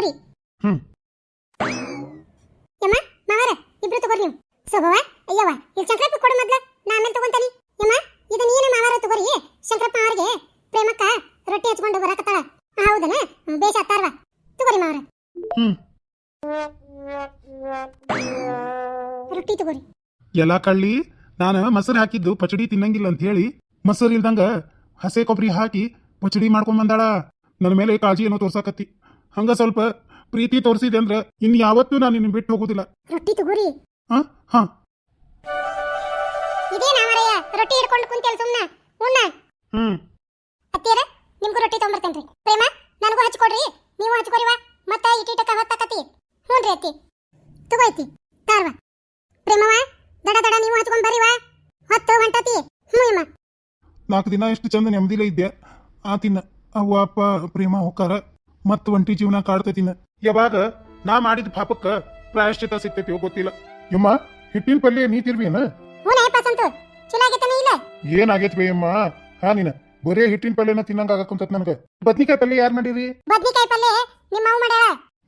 ತಗೋರಿ. ಹ್ಮ್. ಯಮ್ಮ ಮಾವರ ಇಬ್ರು ತಗೋರಿ ನೀವು. ಸೋಗವ ಅಯ್ಯವ್ವ ಇಲ್ಲಿ ಶಂಕರಪ್ಪ ಕೊಡು ಮೊದ್ಲು ನಾ ಆಮೇಲೆ ತಗೊಂತಾನಿ. ಯಮ್ಮ ಇದು ನೀನು ಮಾವರ ತಗೋರಿ. ಶಂಕರಪ್ಪ ಅವ್ರಿಗೆ ಪ್ರೇಮಕ್ಕ ರೊಟ್ಟಿ ಹಚ್ಕೊಂಡು ಬರಕತ್ತಾಳ. ಹೌದನ? ಬೇಷ ಅತ್ತಾರ್ವ ತಗೋರಿ ಮಾವರ. ರೊಟ್ಟಿ ತಗೋರಿ. ಎಲ್ಲ ಕಳ್ಳಿ ನಾನು ಮೊಸರು ಹಾಕಿದ್ದು ಪಚಡಿ ತಿನ್ನಂಗಿಲ್ಲ ಅಂತ ಹೇಳಿ ಮೊಸರು ಇಲ್ದಂಗ ಹಸೆ ಕೊಬ್ಬರಿ ಹಾಕಿ ಪಚಡಿ ಮಾಡ್ಕೊಂಡ್ ಬಂದಾಳ. ನನ್ನ ಮೇಲೆ ಕಾಳಜಿ ಏನೋ ತೋರ್ಸಾಕತ್ತಿ. ಹಂಗ ಸ್ವಲ್ಪ ಪ್ರೀತಿ ತೋರಿಸಿದೆ ಅಂದ್ರೆ ಇನ್ ಯಾವತ್ತೂ ನಾನು ನಿನ್ನ ಬಿಟ್ಟು ಹೋಗುದಿಲ್ಲ. ರೊಟ್ಟಿ ತಗೋರಿ. ಹಾ? ಹಾ. ಇದೇ ಮಾವರಯ್ಯ ರೊಟ್ಟಿ ಹಿಡ್ಕೊಂಡು ಕುಂತೇಲ್ ಸುಮ್ಮನೆ ಉಣ್ಣ. ಹ್ಮ್. ಅತ್ತಿಯರ ನಿಮ್ಗೂ ರೊಟ್ಟಿ ತಗೊಂಡ್ಬರ್ತೇನ್ರಿ ಪ್ರೇಮ ನನಗೂ ಹಚ್ಕೊಡ್ರಿ ನೀವು ಹಚ್ಕೊರಿವ ಮತ್ತ ಇಟ್ಟಿಟಕ ಹೊತ್ತಾಕತಿ ಹ್ಞೂನ್ರಿ ಅತ್ತಿ. ತಗೋಯ್ತಿ ತಾರ್ವ ಪ್ರೇಮವ ದಡ ದಡ ನೀವು ಹಚ್ಕೊಂಡ್ ಬರಿವ ಹೊತ್ತು ಹೊಂಟತಿ. ಹ್ಞೂ ಅಮ್ಮ ನಾಲ್ಕು ದಿನ ಎಷ್ಟು ಚಂದ ನೆಮ್ಮದಿಲೇ ಇದ್ದೆ. ಆ ತಿನ್ನ. ಅವ್ವ ಅಪ್ಪ ಪ್ರೇಮ ಹೋಕಾರ ಮತ್ ಒಂಟಿ ಜೀವನ ಕಾಡ್ತೈತಿನ ಯಾವಾಗ ನಾ ಮಾಡಿದ ಪಾಪಕ್ಕ ಪ್ರಾಯಶ್ಚಿತ ಸಿಗ್ತೈತಿ ಗೊತ್ತಿಲ್ಲ. ಯಮ್ಮ ಹಿಟ್ಟಿನ ಪಲ್ಯ ನೀ ಇಲ್ಲ? ಏನಾಗೈತಿ ಬೇ ಅಮ್ಮ ಹಾ ನೀನ ಬರೇ ಹಿಟ್ಟಿನ ಪಲ್ಯನ ತಿನ್ನಂಗ ಆಗಕ್ಕಂತತ್ ನನಗ. ಬದ್ನಿಕಾಯಿ ಪಲ್ಯ ಯಾರು ಮಾಡಿರಿ?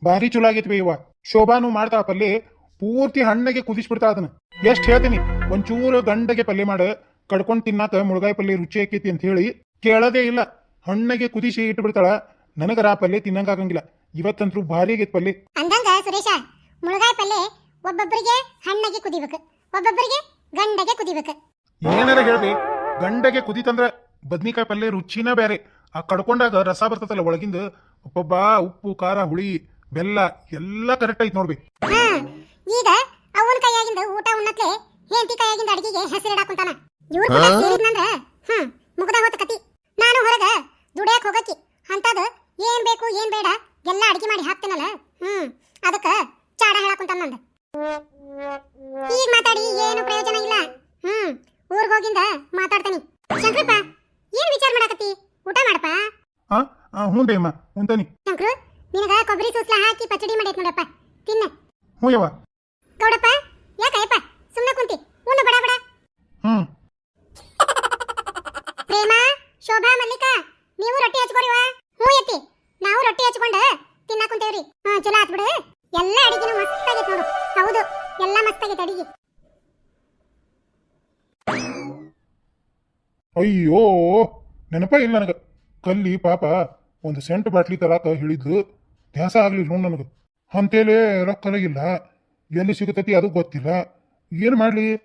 ಭಾರಿ ಚಲೋ ಆಗೈತಿ ಬೇ ಇವ ಶೋಭಾನು ಮಾಡ್ತಾ ಪಲ್ಯ ಪೂರ್ತಿ ಹಣ್ಣಗೆ ಕುದಿಸ್ಬಿಡ್ತಾ ಅದನ್ನ. ಎಷ್ಟ್ ಹೇಳ್ತೀನಿ ಒಂಚೂರು ಗಂಡಗೆ ಪಲ್ಯ ಮಾಡ ಕಡ್ಕೊಂಡ್ ತಿನ್ನಾಕ ಮುಳುಗಾಯಿ ಪಲ್ಯ ರುಚಿ ಆಕೈತಿ ಅಂತ ಹೇಳಿ ಕೇಳದೇ ಇಲ್ಲ. ಹಣ್ಣಗೆ ಕುದಿಸಿ ಇಟ್ಬಿಡ್ತಾಳ. ನನಗರ ಆ ಪಲ್ಯ ತಿನ್ನಂಗ ಆಗಂಗಿಲ್ಲ. ಇವತ್ತಂತ್ರು ಭಾರಿ ಆಗಿತ್ತು ಪಲ್ಯ. ಅಂದಂಗ ಸುರೇಶ ಮುಳುಗಾಯಿ ಪಲ್ಲೆ ಒಬ್ಬೊಬ್ಬರಿಗೆ ಹಣ್ಣಾಗಿ ಕುದಿಬೇಕು ಒಬ್ಬೊಬ್ಬರಿಗೆ ಗಂಡಗೆ ಕುದಿಬೇಕು. ಏನಾರ ಹೇಳ್ಬಿ ಗಂಡಗೆ ಕುದಿತಂದ್ರ ಬದ್ನಿಕಾಯಿ ಪಲ್ಯ ರುಚಿನ ಬೇರೆ ಆ ಕಡ್ಕೊಂಡಾಗ ರಸ ಬರ್ತದಲ್ಲ ಒಳಗಿಂದ ಒಬ್ಬೊಬ್ಬ ಉಪ್ಪು ಖಾರ ಹುಳಿ ಬೆಲ್ಲ ಎಲ್ಲ ಕರೆಕ್ಟ್ ಐತಿ ನೋಡ್ಬಿ ಹಾ ಈಗ ಅವನ ಕೈಯಾಗಿಂದ ಊಟ ಉಣ್ಣತ್ಲೆ ಹೆಂಡತಿ ಕೈಯಾಗಿಂದ ಅಡಿಗೆಗೆ ಹೆಸರಿಡಾಕುಂತಾನ ಇವ್ರ ಕೂಡ ಸೇರಿದ್ನಂದ್ರ ಹ್ಮ್ ಮುಗದ ಹೋತ ಕತಿ. ನಾನು ಹೊರಗ ದುಡಿಯಾಕ ಹೋಗಕ್ಕಿ ಅಂತದ ಏನ್ ಬೇಕು ಏನ್ ಬೇಡ ಎಲ್ಲ ಅಡಿಗೆ ಮಾಡಿ ಹಾಕ್ತೇನಲ್ಲ? ಹ್ಮ್ ಅದಕ್ಕ ಚಾಡ ಹೇಳಕುಂತಂದ ನಂದ. ಈಗ ಮಾತಾಡಿ ಏನು ಪ್ರಯೋಜನ ಇಲ್ಲ. ಹ್ಮ್ ಊರ್ಗ್ ಹೋಗಿಂದ ಮಾತಾಡ್ತಾನಿ. ಶಂಕ್ರಪ್ಪ ಏನ್ ವಿಚಾರ ಮಾಡಾಕತ್ತಿ? ಊಟ ಮಾಡಪ್ಪ? ಹ್ಞೂ ರೀ ಅಮ್ಮ ಉಂತಾನಿ ಶಂಕ್ರು ನಿನಗ ಕೊಬ್ಬರಿ ಸೂಸ್ಲ ಹಾಕಿ ಪಚಡಿ ಮಾಡೈತ್ ನೋಡಪ್ಪ. ತಿನ್ನ. ಹ್ಞೂ ಯವ್ವ. ಗೌಡಪ್ಪ ಯಾಕಯ್ಯಪ್ಪ? ಅಯ್ಯೋ ನೆನಪ ಇಲ್ಲ ನನಗೆ. ಕಲ್ಲಿ ಪಾಪ ಒಂದು ಸೆಂಟ್ ಬಾಟ್ಲಿ ತರಾಕ ಹೇಳಿದ್ದು. ಧ್ಯಾಸ ಆಗ್ಲಿಲ್ಲ ನೋಡ್ ನನಗೆ. ಅಂತೇಲೆ ರೊಕ್ಕ ಇಲ್ಲ ಎಲ್ಲಿ ಸಿಗತೈತಿ ಅದು ಗೊತ್ತಿಲ್ಲ. ಏನು ಮಾಡಲಿ?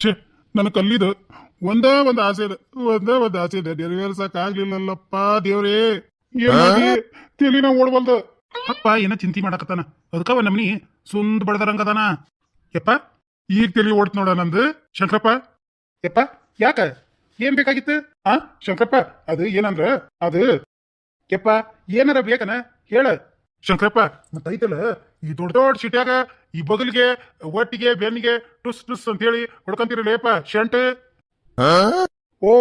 ಛೇ ನನ್ನ ಕಲ್ಲಿದು ಒಂದ ಒಂದು ಆಸೆ ಇದೆ. ಒಂದ ಒಂದು ಆಸೆ ಇದೆ. ನೆರವೇರ್ಸಕ್ ಆಗ್ಲಿಲ್ಲಲ್ಲಪ್ಪ ದೇವ್ರೇ? ತಲಿನ ಓಡ್ಬಲ್ದು. ಅಪ್ಪ ಏನ ಚಿಂತೆ ಮಾಡಕತ್ತಾನ? ಅದಕ್ಕ ನಮ್ನಿ ಸುಂದ್ ಬಡದರಂಗದಾನ. ಯಪ್ಪ ಈಗ ತಲಿ ಓಡ್ತ ನೋಡ ನಂದು. ಶಂಕರಪ್ಪ. ಯಪ್ಪ ಯಾಕ? ಏನ್ ಬೇಕಾಗಿತ್ತು? ಆ? ಶಂಕರಪ್ಪ ಅದು ಏನಂದ್ರ? ಅದು ಯಪ್ಪ ಏನಾರ ಬೇಕನ ಹೇಳ. ಶಂಕರಪ್ಪ ಮತ್ತೈತಲ್ಲ ಈ ದೊಡ್ಡ ದೊಡ್ಡ ಸಿಟ್ಯಾಗ ಈ ಬಗಲಿಗೆ ಒಟ್ಟಿಗೆ ಬೆನ್ನಿಗೆ ಟುಸ್ ಟುಸ್ ಅಂತ ಹೇಳಿ ಶೆಂಟ್. ಶಂಟ್ ಓ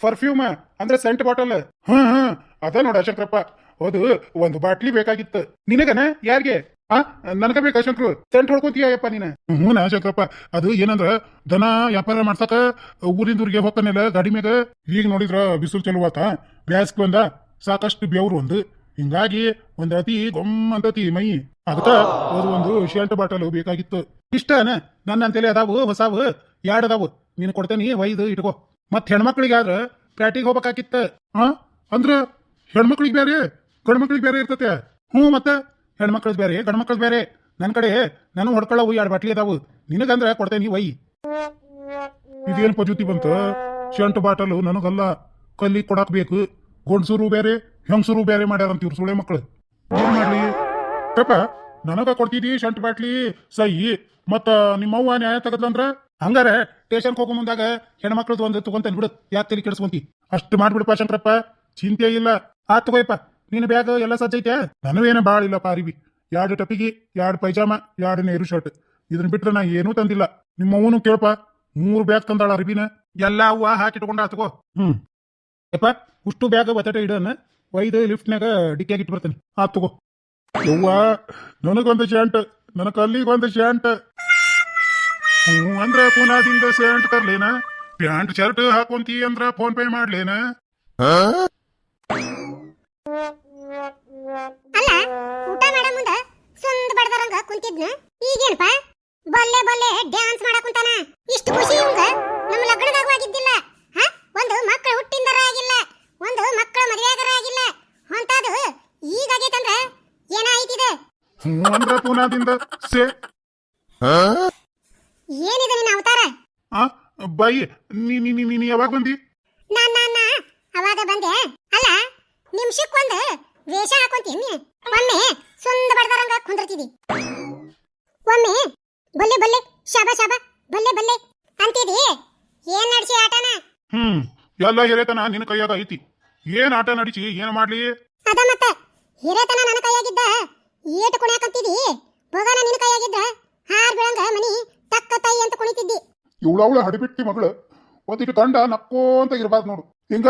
ಪರ್ಫ್ಯೂಮ್ ಅಂದ್ರೆ ಸೆಂಟ್ ಬಾಟಲ್ ಹ್ಮ್ ಹ್ಮ್ ಅದ ನೋಡ ಶಂಕರಪ್ಪ. ಅದು ಒಂದು ಬಾಟ್ಲಿ ಬೇಕಾಗಿತ್ತು. ನಿನಗನ? ಯಾರಿಗೆ? ಆ, ನನಗ ಬೇಕಾ ಶಂಕರು? ಸೆಂಟ್ ಹೊಡ್ಕೊತೀಯಪ್ಪ ನೀನ. ಹ್ಞೂ ನಾ ಶಂಕರಪ್ಪ. ಅದು ಏನಂದ್ರ, ದನ ವ್ಯಾಪಾರ ಮಾಡ್ಸಕ ಊರಿಂದ ಊರಿಗೆ ಹೋಗ್ತಾನೆಲ್ಲ ಗಾಡಿ ಮ್ಯಾಗ? ಈಗ ನೋಡಿದ್ರ ಬಿಸಿಲು ಚಲೋ ಆತ. ಬ್ಯಾಸ್ಗೆ ಬಂದ, ಸಾಕಷ್ಟು ಬೆವ್ರು ಒಂದು. ಹಿಂಗಾಗಿ ಒಂದ್ ಅತಿ ಗೊಮ್ಮ ಅಂತತಿ ಮೈ. ಅದಕ್ಕ ಅದು ಒಂದು ಶೆಂಟ್ ಬಾಟಲ್ ಬೇಕಾಗಿತ್ತು. ಇಷ್ಟನ? ನನ್ನ ಅಂತೇಳಿ ಅದಾವು, ಹೊಸಾವು, ಯಾಡ್ ಅದಾವು? ನೀನು ಕೊಡ್ತೇನಿ ವೈದು ಇಟ್ಕೋ. ಮತ್ ಹೆಣ್ಮಕ್ಳಿಗಾದ್ರ ಪ್ಯಾಟಿಗೆ ಹೋಗ್ಬೇಕಾಗಿತ್ತ. ಹಾ ಅಂದ್ರ ಹೆಣ್ಮಕ್ಳಿಗೆ ಬೇರೆ ಗಂಡ್ಮಕ್ಳಿಗೆ ಬೇರೆ ಇರ್ತತೆ. ಹ್ಞೂ ಮತ್ತೆ? ಹೆಣ್ಮಕ್ಳದ್ ಬೇರೆ ಗಂಡ್ಮಕ್ಳದ್ ಬೇರೆ. ನನ್ನ ಕಡೆ ನಾನು ಹೊಡ್ಕೊಳ್ಳವು ಎರಡು ಬಾಟ್ಲಿ ಅದಾವು? ನಿನಗಂದ್ರೆ ಕೊಡ್ತೇನಿ ವೈ ಇದೇನು ಪಜೂತಿ ಬಂತು? ಶಂಟು ಬಾಟಲು ನನಗಲ್ಲ. ಕಲ್ಲಿ ಕೊಡಾಕ್ ಬೇಕು. ಗೊಂಡ್ಸೂರು ಬೇರೆ, ಹೆಂಗಸೂರು ಬೇರೆ ಮಾಡ್ಯಾರಂತ ಇವ್ರು ಸುಳೆ ಮಕ್ಕಳು ಏನ್ ಮಾಡ್ಲಿ? ಪೇಪ ನನಗ ಕೊಡ್ತಿದಿ ಶಂಟ್ ಬಾಟ್ಲಿ, ಸೈ. ಮತ್ತ ನಿಮ್ಮವ್ವ ನ್ಯಾಯ ತಗದ್ಲಂದ್ರ? ಹಂಗಾರೆ ಸ್ಟೇಷನ್ ಹೋಗೋ ಮುಂದಾಗ ಹೆಣ್ಮಕ್ಳದ್ದು ಒಂದು ತಗೊಂತೇನೆ ಬಿಡು. ಯಾಕೆ ತಲೆ ಕೆಡಿಸ್ಕೊಂತಿ? ಅಷ್ಟು ಮಾಡ್ಬಿಡಪ್ಪ ಶಂಕರಪ್ಪ. ಚಿಂತೆ ಇಲ್ಲ. ಆ ತಗೋಯಪ್ಪ. ನಿನ್ನ ಬ್ಯಾಗ್ ಎಲ್ಲ ಸಜ್ಜೈತೆ? ನನವೇನ ಭಾಳ ಇಲ್ಲಪ್ಪ ಅರಿವಿ. ಎರಡು ಟಪಿಗಿ ಎರಡು ಪೈಜಾಮ ಎರಡು ನೇರು ಶರ್ಟ್ ಇದನ್ನ ಬಿಟ್ರೆ ನಾ ಏನೂ ತಂದಿಲ್ಲ. ನಿಮ್ಮ ಅವನು ಕೇಳಪ್ಪ ಮೂರು ಬ್ಯಾಗ್ ತಂದಾಳ ಅರ್ಬಿನ ಎಲ್ಲ ಹೂವ ಹಾಕಿಟ್ಕೊಂಡ ತಗೋ ಹ್ಮ್. ಯಪ್ಪ ಉಷ್ಟು ಬ್ಯಾಗ್ ಒತ್ತಟ ಇಡೋಣ ಒಯ್ದು ಲಿಫ್ಟ್ನಾಗ ಡಿಕ್ಕಿಯಾಗಿ ಇಟ್ಟು ಬರ್ತೇನೆ. ಆ ತಗೋ. ಯವ್ವ ನನಗೊಂದು ಶ್ಯಾಂಟ್ ನನ್ನ ಕಲ್ಲಿಗೊಂದು ಶಾಂಟ್ ಹ್ಞೂ ಅಂದ್ರೆ ಪುನಾದಿಂದ ಶ್ಯಾಂಟ್ ತರ್ಲೇನ ಪ್ಯಾಂಟ್ ಶರ್ಟ್ ಹಾಕೊಂತಿ ಅಂದ್ರ ಫೋನ್ ಪೇ ಮಾಡ್ಲೇನ? ಹ್ಞೂ ಅಂದ್ರ ಪುನಾದಿಂದ ಸೇ ಏನಿದೆ ನಿನ್ನ ಅವತಾರ? ಆ ಬಾಯಿ ನೀ ನೀ ನೀ- ನೀ ಯಾವಾಗ ಬಂದಿ? ನಾ ನಾ ಅವಾಗ ಬಂದೆ. ಅಲ್ಲ ನಿಮಿಷಕ್ಕೊಂದು ವೇಷ ಹಾಕೊಂತೀನಿ. ಒಮ್ಮೆ ಸುಂದ ಬಡದರಂಗ ಕುಂದಿರ್ತಿದಿ. ಒಮ್ಮೆ ಬಲ್ಲೆ ಬಲ್ಲೆ ಶಾಬ ಶಾಬ ಬಲ್ಲೆ ಬಲ್ಲೆ ಅಂತಿದಿ. ಏನ್ ನಡ್ಸಿ ಆಟನ? ಹ್ಮ್ ಎಲ್ಲ ಹಿರೇತನ ನಿನ್ನ ಕೈಯಾಗ ಐತಿ. ಏನ್ ಆಟ ನಡಿಸಿ ಏನ್ ಮಾಡ್ಲಿ? ಅದ ಮತ್ತ ಹಿರೇತನ ನನ್ನ ಕೈಯಾಗಿದ್ದ. ಏಟು ಕುಣ್ಯಾಕಂತಿದಿ ಭೋಗನ ನಿನ್ನ ಕೈಯಾಗಿದ್ದ ಹಾರ್ ಬೀಳಂಗ ಮನಿ ತಕ್ಕ ತೈ ಅಂತ ಕುಣಿತಿದ್ದಿ. ಇವಳವಳ ಹಡಿಬಿಟ್ಟಿ ಮಗಳು. ಒಂದಿಟ್ಟು ತಂಡ ನಕ್ಕೋಂತ ಇರಬಾರ್ದು ನೋಡು. ಹಿಂಗ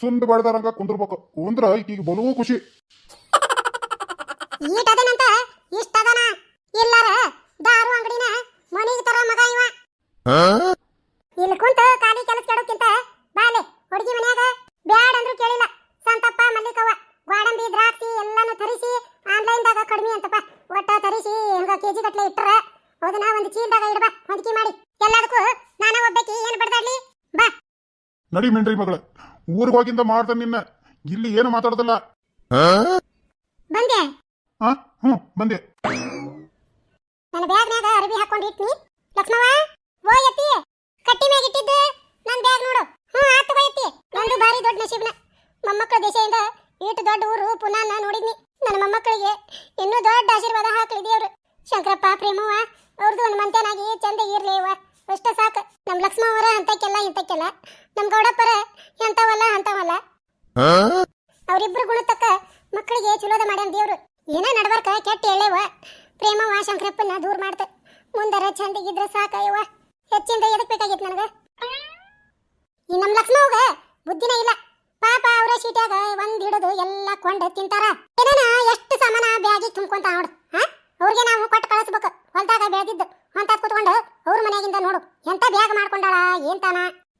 ಸುಂದ ಬಡ್ದಾರಂಗ ಕುಂದ್ರಬೇಕು. ಕುಂದ್ರ ಈಗ ಬಲೂ ಖುಷಿ. ಈಟ್ ಇಷ್ಟದನ ಇಷ್ಟ ಅದನ? ಇಲ್ಲಾರ ದಾರು ಅಂಗಡಿನ ಮನಿಗೆ ತರ ಮಗ ಇವ. ಚೀಲ್ದಾಗ ಇಡ್ಬಾ ಹೊಂದಿಕೆ ಮಾಡಿ. ಎಲ್ಲದಕ್ಕೂ ನಾನ ಒಬ್ಬಾಕಿ ಏನು ಬಡ್ದಾಡ್ಲಿ ಬಾ. ನಡಿ ಮಿಂಡ್ರಿ ಮಗಳ ಊರಿಗೆ ಹೋಗಿಂದ ಮಾಡ್ತಾನೆ ನಿನ್ನ. ಇಲ್ಲಿ ಏನು ಮಾತಾಡೋದಿಲ್ಲ. ಬಂದೆ. ಹಾ ಹ್ಞೂ ಬಂದೆ. ನನ್ನ ಬ್ಯಾಗ್ನಾಗ ಅರಬಿ ಹಾಕೊಂಡು ಇಟ್ನಿ. ಲಕ್ಷ್ಮವ ಓ ಯತ್ತಿ ಕಟ್ಟಿ ಮ್ಯಾಗ ಇಟ್ಟಿದ್ದು. ನನ್ನ ಬ್ಯಾಗ್ ನೋಡು. ಹ್ಞೂ ಆತು ಬಾ ಯತ್ತಿ ನಂದು ಭಾರಿ ದೊಡ್ಡ ನಶೀಬ್ನ. ಮೊಮ್ಮಕ್ಕಳ ದೇಶದಿಂದ ಇಟ್ಟು ದೊಡ್ಡ ಊರು ಪುನಾನ ನೋಡಿದ್ನಿ ನನ್ನ ಮೊಮ್ಮಕ್ಕಳಿಗೆ ಇನ್ನೂ ದೊಡ್ಡ ಆಶೀರ್ವಾದ ಹಾಕ್ಲಿ ದೇವ್ರು ಶಂಕರಪ್ಪ ಪ್ರೇಮವ್ವ ಅವ್ರದ್ದು ಒಂದು ಮಂತ್ಯಾನಾಗಿ ಚಂದ ಇರ್ಲಿ ಅವ್ವ ಅಷ್ಟ ಸಾಕು ಅವರ ಅಂತಕ್ಕೆಲ್ಲ ಇಂತಕ್ಕೆಲ್ಲ. ನಮ್ಮ ಗೌಡಪ್ಪರ ಎಂತವಲ್ಲ ಅಂತವಲ್ಲ ಅವರಿಬ್ರು ಗುಣತಕ್ಕ ಮಕ್ಕಳಿಗೆ ಚಲೋದ ಮಾಡ್ಯಾನ ದೇವ್ರು. ಏನ ನಡ್ಬರ್ಕ ಕೆಟ್ಟ ಎಳೆವ ಪ್ರೇಮವ ಶಂಕರಪ್ಪನ ದೂರ ಮಾಡ್ತ. ಮುಂದರ ಚಂದಿಗಿದ್ರ ಸಾಕಯ್ಯವ ಹೆಚ್ಚಿಂದ ಎದಕ್ ಬೇಕಾಗಿತ್ತು ನನಗ? ಈ ನಮ್ಮ ಲಕ್ಷ್ಮವ್ಗ ಬುದ್ಧಿನ ಇಲ್ಲ. ಪಾಪ ಅವರ ಶೀಟ್ಯಾಗ ಒಂದ್ ಹಿಡಿದು ಎಲ್ಲ ಕೊಂಡ ತಿಂತಾರ. ಏನೇನ ಎಷ್ಟು ಸಮಾನ ಬ್ಯಾಗಿ ತುಂಬ್ಕೊಂತ ನೋಡು. ಹಾ? ಅವ್ರಿಗೆ ನಾವು ಕೊಟ್ಟು ಕಳಿಸ್ಬೇಕು. ಹೊಲ್ದಾಗ ಬೆಳೆದಿದ್ದು. ಹೊಂತಾದ್ ಕುತ್ಕೊಂಡು ಅವ್ರ ಮನೆಯಾಗಿಂದ ನೋಡು. ಎಂತ ಬ್ಯಾಗ್ ಮಾಡ್ಕೊಂಡಾಳ ಏನ್ತಾನ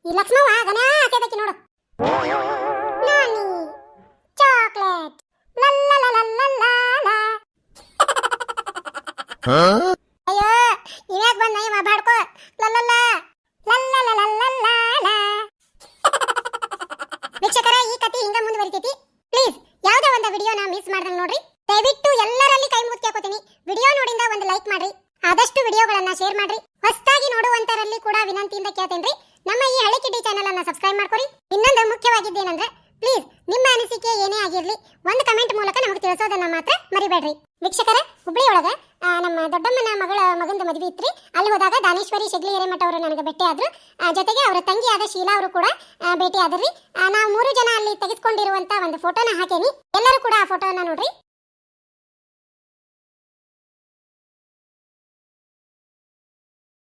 ಈ ಲಕ್ಷ್ಮವ್ವ ಗನ ಆಸೆದಕ್ಕಿ ನೋಡು. ನಾನಿ ಚಾಕ್ಲೇಟ್. ಅಯ್ಯೋ ಇವ್ಯಾಕ್ ಬಂದ ಇವ ಬಾಡ್ಕೋ. ಲಲ್ಲಲ್ಲ. ಲಲ್ಲಲಲಲಲಲ. ವೀಕ್ಷಕರ ಈ ಕತೆ ಹಿಂಗ ಮುಂದುವರಿತೈತಿ. ಪ್ಲೀಸ್ ಯಾವ್ದೇ ಒಂದು ವಿಡಿಯೋನ ಮಿಸ್ ಮಾಡ್ದಂಗ್ ನೋಡ್ರಿ. ದಯವಿಟ್ಟು ಎಲ್ಲರಲ್ಲಿ ಕೈ ಮುಗಿ ಕೇಳ್ಕೊತೀನಿ. ವಿಡಿಯೋ ನೋಡಿಂದ ಒಂದು ಲೈಕ್ ಮಾಡ್ರಿ. ಆದಷ್ಟು ವಿಡಿಯೋಗಳನ್ನ ಶೇರ್ ಮಾಡ್ರಿ. ಹೊಸದಾಗಿ ನೋಡುವಂತರಲ್ಲಿ ಕೂಡ ವಿನಂತಿಯಿಂದ ಕೇಳ್ತೇನ್ರಿ. ನಮ್ಮ ಈ ಹಳೆ ಕಿಡ್ಡಿ ಚಾನೆಲ್ ಅನ್ನ ಸಬ್ಸ್ಕ್ರೈಬ್ ಮಾಡ್ಕೊರಿ. ಇನ್ನೊಂದು ಮುಖ್ಯವಾಗಿದ್ದೇನೆಂದ್ರೆ ಪ್ಲೀಸ್ ನಿಮ್ಮ ಅನಿಸಿಕೆ ಏನೇ ಆಗಿರ್ಲಿ, ಒಂದು ಕಮೆಂಟ್ ಮೂಲಕ ನಮಗೆ ತಿಳಿಸೋದನ್ನ ಮಾತ್ರ ಮರಿಬೇಡ್ರಿ. ವೀಕ್ಷಕರ ಒಳಗ ನಮ್ಮ ದೊಡ್ಡಮ್ಮನ ಮಗಳ, ಮಗಂದು ಮದುವೆ ಇತ್ರಿ. ಅಲ್ಲಿ ಹೋದಾಗ ದಾನೇಶ್ವರಿ ಶೆಗ್ಲಿ ಹಿರೇಮಠ ಅವರು ನನಗೆ ಭೇಟಿ ಆದ್ರು. ಜೊತೆಗೆ ಅವರ ತಂಗಿಯಾದ ಶೀಲಾ ಅವರು ಕೂಡ ಭೇಟಿ ಆದ್ರಿ. ನಾವು ಮೂರು ಜನ ಅಲ್ಲಿ ತೆಗೆದುಕೊಂಡಿರುವಂತ ಒಂದು ಫೋಟೋನ ಹಾಕೇನಿ. ಎಲ್ಲರೂ ಕೂಡ ಆ ಫೋಟೋನ ನೋಡ್ರಿ.